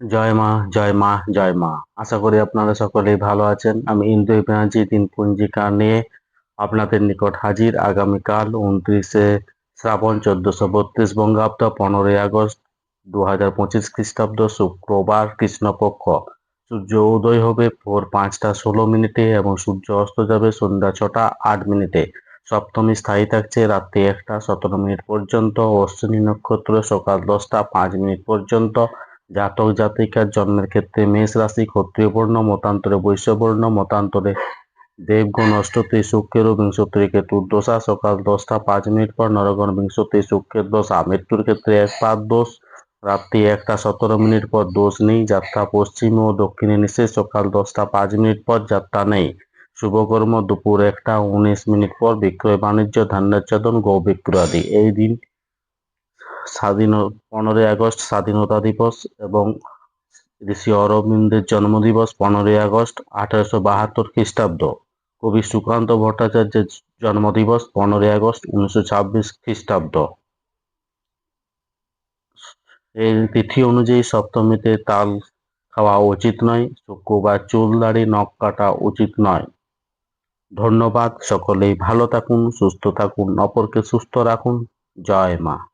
জয় মা জয় মা জয় মা। আশা করি আপনারা সকলেই ভালো আছেন। আমি ইন্দু ব্যানার্জি দিন পঞ্জিকা নিয়ে আপনাদের নিকট হাজির। আগামীকাল উনত্রিশে শ্রাবণ চোদ্দশো বত্রিশ বঙ্গাব্দ, পনেরোই আগস্ট দু হাজার পঁচিশ খ্রিস্টাব্দ, শুক্রবার কৃষ্ণপক্ষ। সূর্য উদয় হবে ভোর পাঁচটা ষোলো মিনিটে এবং সূর্য অস্ত যাবে সন্ধ্যা ছটা আট মিনিটে। সপ্তমী স্থায়ী থাকছে রাত্রি একটা, সতেরো মিনিট পর্যন্ত। অশ্বিনী নক্ষত্র সকাল দশটা পাঁচ মিনিট পর্যন্ত। জাতক জাতিকার জন্মের ক্ষেত্রে মেষ রাশি ক্ষত্রিয় বর্ণ মতান্তরে বৈশ্যবর্ণ মতান্তরে দেবগণ অষ্টতি শুক্রের বিংশতি কেতুর দশা। সকাল দশটা পাঁচ মিনিট পর নরগণ বিংশতি শুক্রের দশা। মৃত্যুর ক্ষেত্রে এক পাঁচ দোষ রাত্রি একটা সতেরো মিনিট পর দোষ নেই। যাত্রা পশ্চিম ও দক্ষিণে নিষেধ। সকাল দশটা পাঁচ মিনিট পর যাত্রা নেই। শুভকর্ম দুপুর একটা উনিশ মিনিট পর বিক্রয় বাণিজ্য, ধান্যাচ্ছাদন গো বিক্রয় আদি এই দিন স্বাধীন পনেরোই আগস্ট স্বাধীনতা দিবস এবং ঋষি অরবিন্দের জন্মদিবস পনেরোই আগস্ট আঠারোশো বাহাত্তর খ্রিস্টাব্দ। কবি সুকান্ত ভট্টাচার্যের জন্মদিবস পনেরোই আগস্ট উনিশশো ছাব্বিশ খ্রিস্টাব্দ। এই তিথি অনুযায়ী সপ্তমীতে তাল খাওয়া উচিত নয় শুক্রবার চুল দাড়ি, নখ কাটা উচিত নয়। ধন্যবাদ, সকলেই ভালো থাকুন, সুস্থ থাকুন, অপরকে সুস্থ রাখুন। জয় মা।